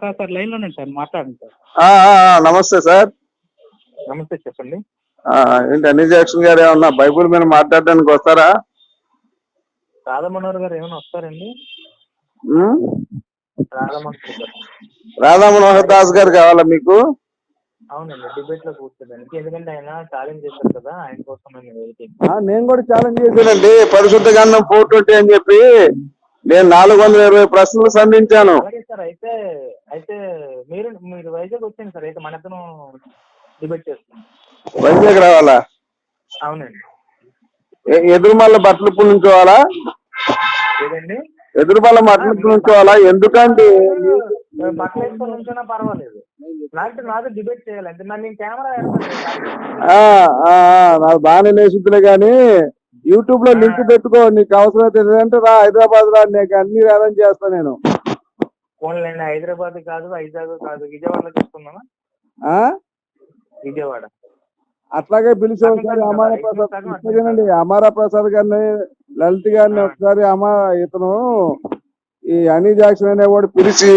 Sir sir లైన్లో ఉన్నాను sir మాట్లాడండి సార్. నమస్తే సార్. నమస్తే చెప్పండి. ఏంటి అన్ని జాక్సన్ గారు ఏమన్నా బైబుల్ మీద మాట్లాడడానికి వస్తారా? రాధమనోహర్ గారు ఏమైనా వస్తారండి? రాధా మనోహర్ దాస్ గారు కావాలా మీకు? అవునండి డిబేట్లో కూర్చోడానికి. ఎందుకంటే ఆయన ఛాలెంజ్ చేశారు కదా ఆయన కోసం నేను వెయిటింగ్ నేను కూడా ఛాలెంజ్ చేశానండి. పరిశుద్ధ గంధం ఫోర్ ట్వంటీ అని చెప్పి నేను నాలుగు వందల ఇరవై ప్రశ్నలు సంధించాను. అలాగే సార్ అయితే అయితే మీరు మీరు వైజాగ్ సార్ అయితే మన ఇద్దరం డిబేట్ చేస్తాం వైజాగ్ రావాలా? అవునండి. ఎ- ఎదురుమల్ల బట్టలు పుణించుకోవాలా ఏదండి? ఎదురుమల్ల బట్టలు పుణించుకోవాలా ఎందుకంటే వేసుకొని పర్వాలేదు. నాకు నాకు డిబేట్ చేయాలి అంటే మరి నేను కెమెరా ఆ, ఆ, ఆ, నాకు బాగానే నేసుద్దులే కానీ యూట్యూబ్లో లింక్ పెట్టుకో నీకు అవసరం ఏంటంటే రా హైదరాబాద్ రా నీకు అన్ని అరేంజ్ చేస్తా నేను. హైదరాబాద్ కాదు వైజాగ్ కాదు విజయవాడలో విజయవాడ. అట్లాగే పిలిచి ఒకసారి అమారా ప్రసాద్ అమారా ప్రసాద్ గారిని లలిత్ గారిని ఒకసారి అమా ఇతను ఈ అనీ జాక్సన్ అనేవాడు పిలిచి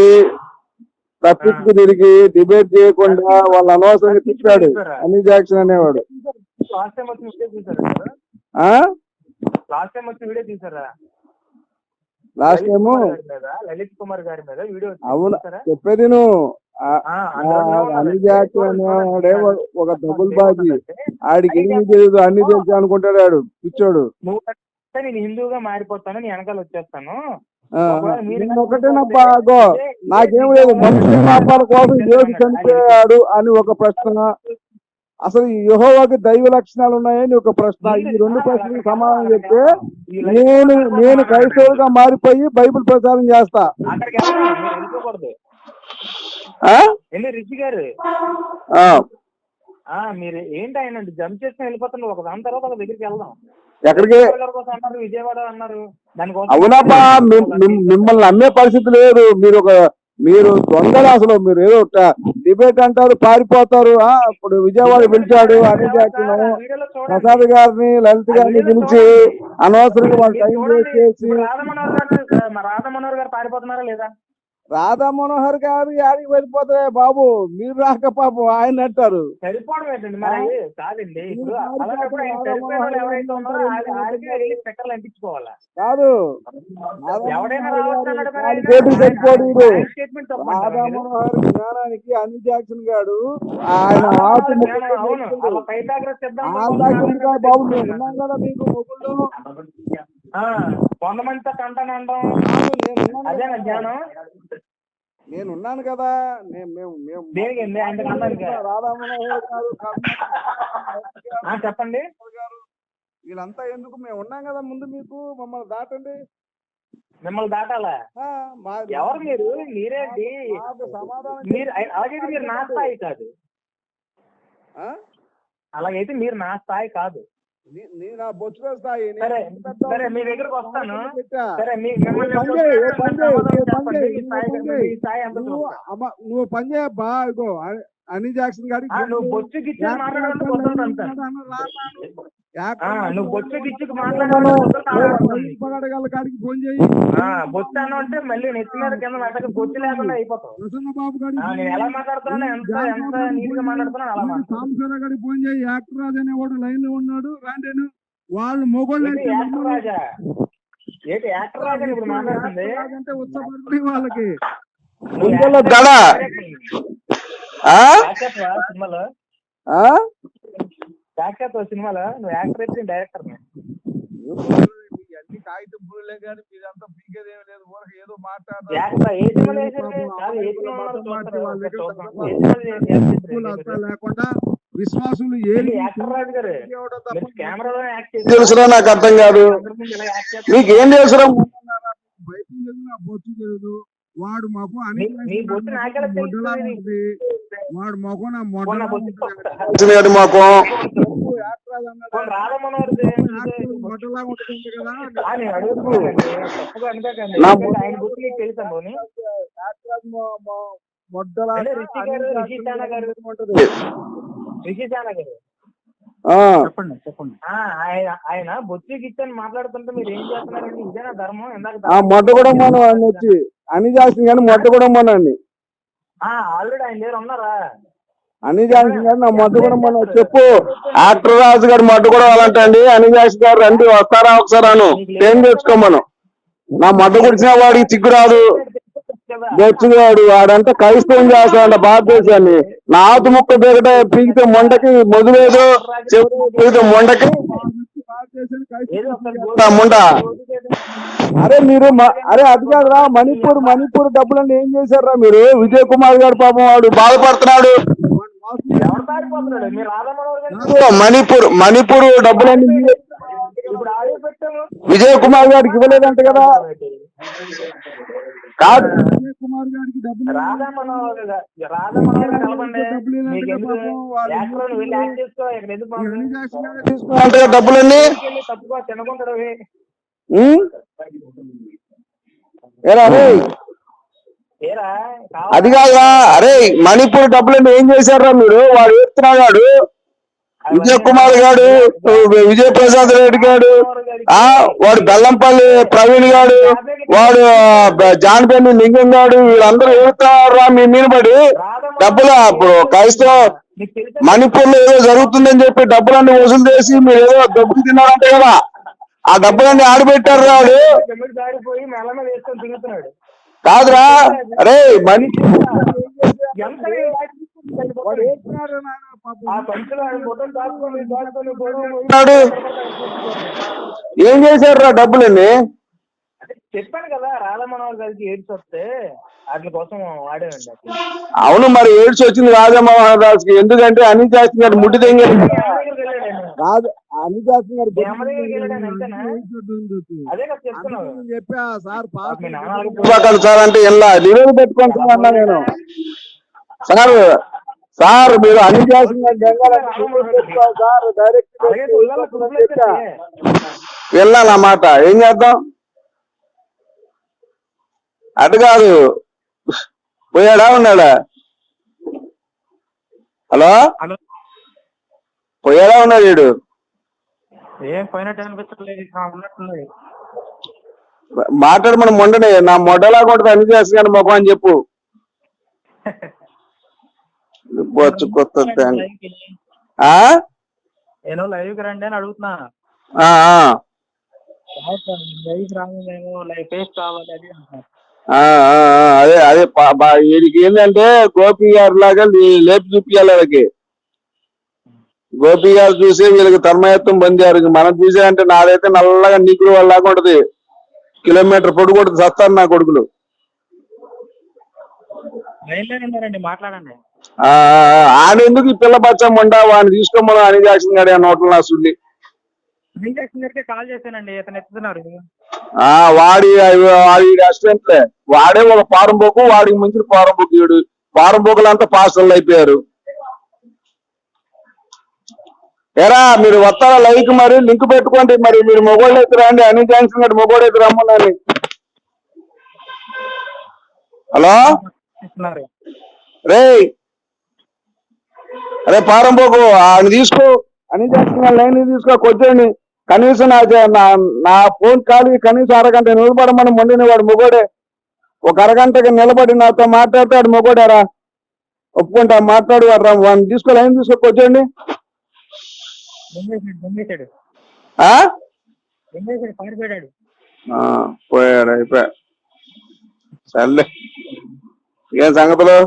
తప్పించుకు తిరిగి డిబేట్ చేయకుండా వాళ్ళ అనవసరంగా తిప్పాడు అనీ జాక్సన్ అనేవాడు. లాస్ట్ టైం వచ్చి వీడియో తీసారా? Last time? లలిత్ కుమార్ గారి మీద వీడియో అవునా చెప్పేది నువ్వు. అనేవాడే ఒక- డబుల్ బాజీ. ఆడికి ఏమి తెలియదు అన్ని తెలుసు అనుకుంటాడు ఆడు పిచ్చోడు. నేను హిందూగా మారిపోతాను నీ వెనకాల వచ్చేస్తాను. నేను ఒకటేనప్పా నాకేం లేదు మనుషుల పాపాల కోసం ఏది చనిపోయాడు అని ఒక ప్రశ్న. అసలు ఈ యెహోవాకి దైవ లక్షణాలు ఉన్నాయని ఒక ప్రశ్న. ఈ రెండు ప్రశ్నలకు సమాధానం చెప్తే నేను నేను క్రైస్తవుడిగా మారిపోయి బైబిల్ ప్రచారం చేస్తా. గారు. ఆ, ఆ మీరు ఏంటి ఆయన జంప్ చేసుకుని వెళ్ళిపోతున్నారు. ఒక దాని తర్వాత ఒక దగ్గరికి వెళ్దాం. ఎక్కడికి? విజయవాడ అన్నారు దానికోసం మిమ్- మిమ్మల్ని నమ్మే పరిస్థితి లేదు. మీరు ఒక మీరు దొంగలు అసలు మీరు ఏదో డిబేట్ అంటారు పారిపోతారు ఇప్పుడు విజయవాడ పిలిచాడు అని చేస్తున్నాము. ప్రసాద్ గారిని లలిత్ గారిని పిలిచి అనవసరంగా వాళ్ళ టైం వేస్ట్ చేసి ఇప్పుడు రాధా మనోహర్ గారు మా రాధా మనోహర్ గారు పారిపోతున్నారా లేదా రాధా మనోహర్ గారు యాడికి వెళ్ళిపోతే బాబు? మీరు రాక పాపం ఆయన అంటారు. కాదు. రాధా? మనోహర్ జ్ఞానానికి అన్ని జాక్సన్ గాడు ఆయన బాబు మేము ఉన్నాం కదా మీకు మొగుళ్ళు. కొంతమందితో కంటానండం. జ్ఞానం? నేను ఉన్నాను కదా. నేను మేము మేము గారు. చెప్పండి. గారు వీళ్ళంతా ఎందుకు? మేము ఉన్నాం కదా ముందు మీకు మమ్మల్ని దాటండి. మిమ్మల్ని దాటాలా? ఎవరు మీరు? మీరేంటి మీరు అలాగైతే మీరు నా స్థాయి కాదు? అలాగైతే మీరు నా స్థాయి కాదు. నేను సరే మీ దగ్గరకు వస్తాను. సరే నువ్వు పని చేయబ్బా ఇగో అని జాక్సన్ గారికి ఆ, నువ్వు బొచ్చు నువ్వు బొచ్చు గిచ్చుకు. కాడికి ఫోన్ చేయి. బొచ్చు అంటే మళ్ళీ నెత్తి మీద కింద మెట్టకు బొచ్చు లేకుండా అయిపోతావు. ప్రసన్న బాబు గారికి ఆ, నేను ఎలా మాట్లాడుతున్నానో ఎంత ఎంత నీట్గా మాట్లాడుతున్నాను అలా మాట్లాడు. సాంబశివరావు గారికి ఫోన్ చేయి. యాక్టర్ రాజు అనేవాడు లైన్లో ఉన్నాడు రాండేను వాళ్ళు మొగోళ్ళు యాక్టర్ రాజా? ఏంటి యాక్టర్ రాజా అని ఇప్పుడు మాట్లాడుతుంది? అంటే ఉత్సపడుతుంది వాళ్ళకి. సినిమాలో? సాక్షాత్ సినిమాలో నువ్వు యాక్టర్ అయితే డైరెక్టర్ అన్ని కాగితం కానీ మీరంతా లేదు ఊరక ఏదో? లేకుండా విశ్వాసులు. తెలుసురా నాకు అర్థం కాదు. మీకు ఏం తెలుసురా చదివిన బొచ్చు తెలియదు వాడు మొఖం అని వాడు మొఖం నా గారి మాకు. మొడ్డలా ఉంటుంది కదా. రిషి గారు రిషి గారు. చెప్పండి చెప్పండి. ఆ, ఆయన ఆయన బొచ్చి గిచ్చని మాట్లాడుతుంటే మీరు ఏం చేస్తున్నారండి? ఇదేనా ధర్మం? ఇందాక ఆ మొట్ట కూడా మనం ఆయన వచ్చి అని చేస్తుంది కానీ మొట్ట కూడా మనని ఆల్రెడీ ఆయన దగ్గర ఉన్నారా? అని జాన్సన్ గారు నా మడ్డు కూడా మనం చెప్పు. యాక్టర్ రాజు గారు మడ్డు కూడా వాళ్ళంటండి. అని జాన్సన్ గారు రండి వస్తారా ఒకసారి అను ఏం తెచ్చుకోమను? నా మడ్డు కుడిచిన వాడికి చిక్కు రాదు. బొచ్చుగాడు వాడంటే క్రైస్తవం చేస్తాడంట భారతదేశాన్ని నా ఆతు ముక్క పీకట పీకితే మొండకి మొదలేదు పీకితే మొండకి. ముండ. అరే మీరు అరే అది కాదురా మణిపూర్ మణిపూర్ డబ్బులన్నీ ఏం చేశారా మీరు? విజయ్ కుమార్ గారు పాపం వాడు బాధపడుతున్నాడు. మణిపూర్ మణిపూర్ డబ్బులన్నీ విజయ్ కుమార్ గారికి ఇవ్వలేదంట కదా. కాదు. కుమార్ గారికి డబ్బులు డబ్బులు కదా అది కాదురా. అరే మణిపూర్ డబ్బులన్నీ ఏం చేశారా మీరు? వాడు ఏడుతున్నాడు విజయ్ కుమార్ గాడు విజయ్ ప్రసాద్ రెడ్డి గాడు ఆ వాడు బెల్లంపల్లి ప్రవీణ్ గాడు వాడు జాన్పల్లి లింగం గాడు వీళ్ళందరూ ఏడుతున్నారా మీ మీద పడి డబ్బులు అప్పుడు క్రైస్తవ మణిపూర్లో ఏదో జరుగుతుందని చెప్పి డబ్బులన్నీ వసూలు చేసి మీరు ఏదో డబ్బులు తిన్నారంటే కదా. ఆ డబ్బులన్నీ ఆడబెట్టారు వాడు. కాదురా అరే మణి ఏం చేశారు డబ్బులన్నీ? అదే చెప్పాను కదా రాధా మనోహర్ గారికి ఏడ్స్ వస్తే వాటి కోసం వాడేనండి. అవును మరి ఏడ్స్ వచ్చింది రాజమోహన్ దాస్కి ఎందుకంటే అనిల్ జాస్తి గారు ముట్టి తెంగి. రాజు అనిల్ జాస్తి గారు చెప్పా సార్ అంటే ఇలా నివేది అన్నా నేను. సార్ సార్ మీరు సార్ డైరెక్ట్ కుటుంబం వెళ్ళాలన్నమాట. ఏం చేద్దాం? అటు కాదు. పోయాడా ఉన్నాడా? హలో? హలో. పోయాడా ఉన్నాడు వీడు? ఏం పోయినట్టు అనిపించట్లేదు ఇక్కడ ఉన్నట్టున్నది. మాట్లాడు మనం మొండనే. నా మొడ్డలా కొడుతుంది అన్ని చేస్తున్నాను మొఖం అని చెప్పు. బొచ్చు కొత్త. ఆ? నేను లైవ్కి రండి అని అడుగుతున్నా. ఆ, ఆ, లైవ్ రాము మేము లైవ్ ఫేస్ కావాలి అది అదే అదే పా- బా- వీడికి ఏంటంటే గోపి గారి లాగా లేపి చూపించాలి వీళ్ళకి. గోపి గారు చూసి వీళ్ళకి తన్మయత్వం పొందారు. మనం చూసామంటే నాదైతే నల్లగా నీకులు వాళ్ళలాగా ఉంటది. కిలోమీటర్ పొడుగు కొడుతుంది సత్తారు నా కొడుకులు. లైన్లోనే ఉన్నారండి మాట్లాడండి. ఆ, ఆ, ఆ, ఆయన ఎందుకు ఈ పిల్ల బచ్చం ఉండా? వాడిని తీసుకోమని అని జాక్సన్ గారి నోట్లో నా సుల్లి. ఇంజక్షన్ గారికి కాల్ చేశానండి ఇతను ఎత్తుతున్నారు. ఆ వాడి వాడి అసిస్టెంట్లే వాడే ఒక ఫారం బుక్ వాడికి మించిన ఫారం బుక్ వీడు ఫారం బుక్లంతా పాస్టర్లు అయిపోయారు. ఎరా మీరు వస్తారా లైక్ మరి? లింక్ పెట్టుకోండి మరి. మీరు మొగోళ్ళు అయితే రండి. అని జాన్సన్ గారు మొగోడు అయితే రమ్మన్నాను హలో? రే అరే ఫారం బుక్ ఆయన తీసుకో. అని గారు లైన్ తీసుకో కొద్దిని కనీసం నా నా ఫోన్ కాల్ కనీసం అరగంట నిలబడమని మొండిన వాడు మొగోడే. ఒక అరగంటకి నిలబడి నాతో మాట్లాడతాడు మొగోడారా. ఒప్పుకుంటా మాట్లాడు వాడిని తీసుకో లైన్ తీసుకో కొద్దిండి పోయాడు అయిపోయా. సర్లే. ఏం సంగతులు?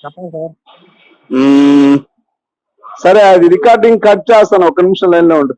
చెప్పండి సార్. సరే అది రికార్డింగ్ కట్ చేస్తాను. ఒక నిమిషం లైన్లో ఉండు.